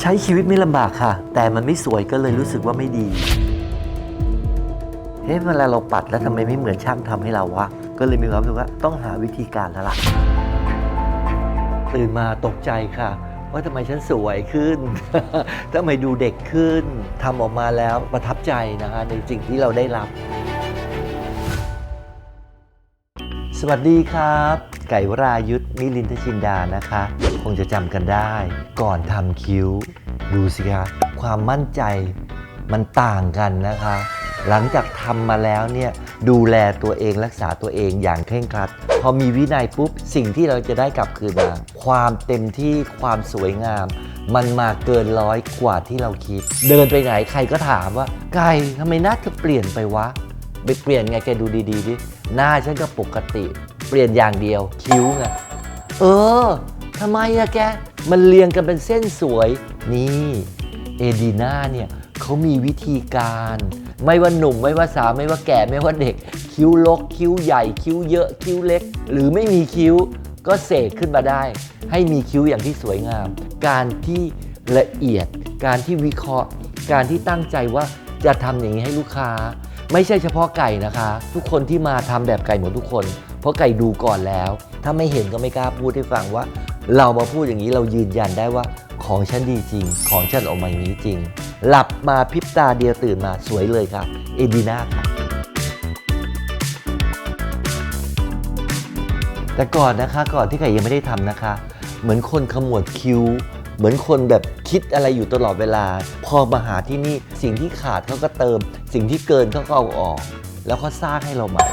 ใช้ชีวิตไม่ลำบากค่ะ แต่มันไม่สวยก็เลยรู้สึกว่าไม่ดีเฮ้ยเวลาเราปัดแล้วทำไมไม่เหมือนช่างทำให้เราวะ ก็เลยมีความรู้สึกว่าต้องหาวิธีการแล้วล่ะตื่นมาตกใจค่ะ ว่าทำไมฉันสวยขึ้น ทำไมดูเด็กขึ้นทำออกมาแล้วประทับใจนะคะในสิ่งที่เราได้รับ สวัสดีครับ ไก่วรายุทธนิลินทชินดานะคะ คงจะจำกันได้ ก่อนทำคิ้ว ดูสิคะความมั่นใจมันต่างกันนะคะ หลังจากทำมาแล้วเนี่ยดูแลตัวเองรักษาตัวเองอย่างเคร่งครัด พอมีวินัยปุ๊บ สิ่งที่เราจะได้กลับคืนมา ความเต็มที่ความสวยงาม มันมาเกินร้อยกว่าที่เราคิด เดินไปไหนใครก็ถามว่า ไก่ทำไมหน้าเธอเปลี่ยนไปวะ ไปเปลี่ยนไงแกดูดีๆดิ หน้าฉันก็ปกติ เปลี่ยนอย่างเดียวคิ้วไงเออทำไมอะแก มันเรียงกันเป็นเส้นสวย นี่เอดีนาเนี่ยเขามีวิธีการ ไม่ว่าหนุ่มไม่ว่าสาวไม่ว่าแก่ไม่ว่าเด็ก คิ้วลก คิ้วใหญ่ คิ้วเยอะ คิ้วเล็ก หรือไม่มีคิ้วก็เสกขึ้นมาได้ ให้มีคิ้วอย่างที่สวยงาม การที่ละเอียด การที่วิเคราะห์ การที่ตั้งใจว่าจะทำอย่างนี้ให้ลูกค้า ไม่ใช่เฉพาะไก่นะคะ ทุกคนที่มาทำแบบไก่หมดทุกคน เพราะไก่ดูก่อนแล้ว ถ้าไม่เห็นก็ไม่กล้าพูดให้ฟังว่า เรามาพูดอย่างนี้เรายืนยันได้ว่าของฉันดีจริง ของฉันออกมาอย่างนี้จริง หลับมาพริบตาเดียวตื่นมาสวยเลยค่ะเอดีนาค่ะแต่ก่อนนะคะก่อนที่ไก่ยังไม่ได้ทำนะคะ เหมือนคนขมวดคิ้ว เหมือนคนแบบคิดอะไรอยู่ตลอดเวลา พอมาหาที่นี่สิ่งที่ขาดเขาก็เติม สิ่งที่เกินเขาก็เอาออก แล้วก็สร้างให้เราใหม่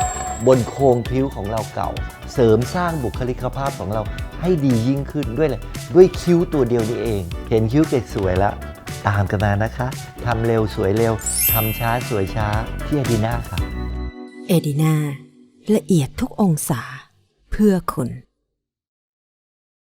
บนโครงคิ้วของเราเก่า เสริมสร้างบุคลิกภาพของเราให้ดียิ่งขึ้นด้วยเลยด้วยคิ้วตัวเดียวนี้เอง เห็นคิ้วเก๋สวยแล้ว ตามกันมานะคะทำเร็วสวยเร็วทำช้าสวยช้าที่เอดีนาค่ะ เอดีนาละเอียดทุกองศาเพื่อคุณ